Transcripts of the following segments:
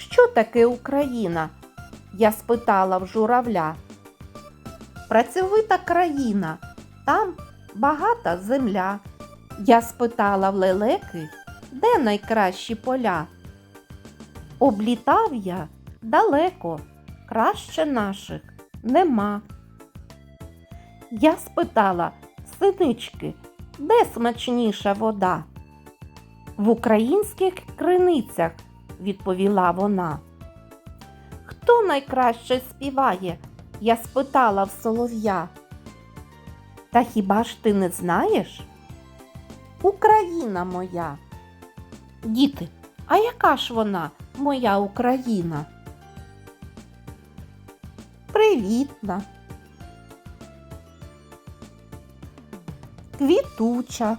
Що таке Україна? Я спитала в журавля. Працьовита країна, там багата земля. Я спитала в лелеки, де найкращі поля. Облітав я далеко, краще наших нема. Я спитала синички, де смачніша вода? В українських криницях, відповіла вона. Хто найкраще співає? Я спитала в солов'я. Та хіба ж ти не знаєш? Україна моя. Діти, а яка ж вона, моя Україна? Привітна. Квітуча.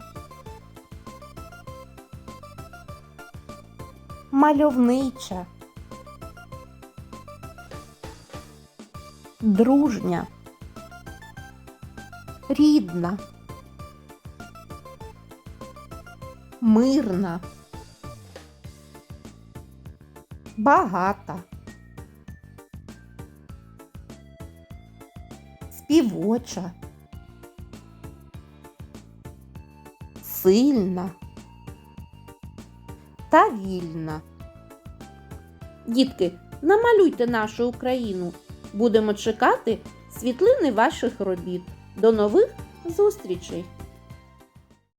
Мальовнича. Дружня. Рідна. Мирна. Багата. Співоча. Сильна та вільна. Дітки, намалюйте нашу Україну. Будемо чекати світлини ваших робіт. До нових зустрічей!